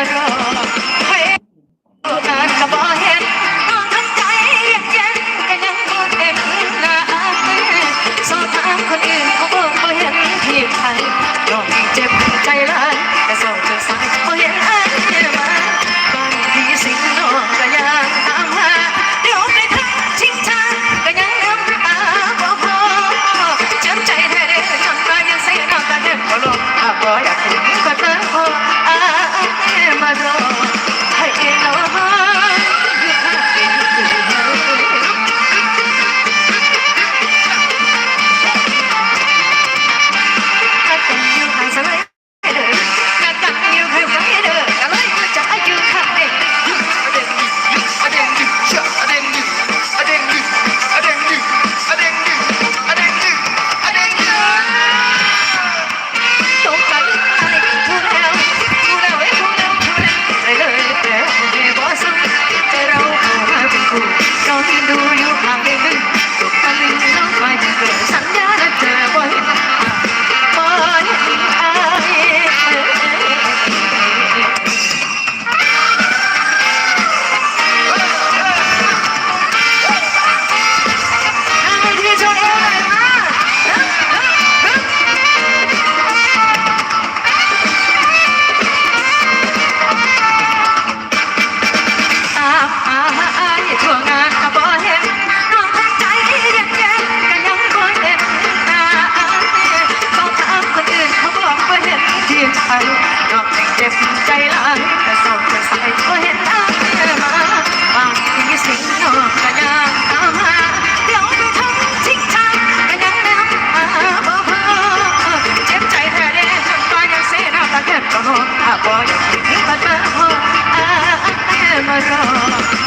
าาย ไปนอกจากเจ็บใจลายแต่สอบจะใส่ก็เห็นตามเธอมาบางทีสิ่งนอกกระยางตามหาหลงไปทำทิ้งทางกระยังแนวมาเพ้อเพ้อเจ็บใจแท้เด้จนตายยังเสียน้ำตาแทบจะหมดถ้าบอกอย่างนี้ก็เจอมาเจอ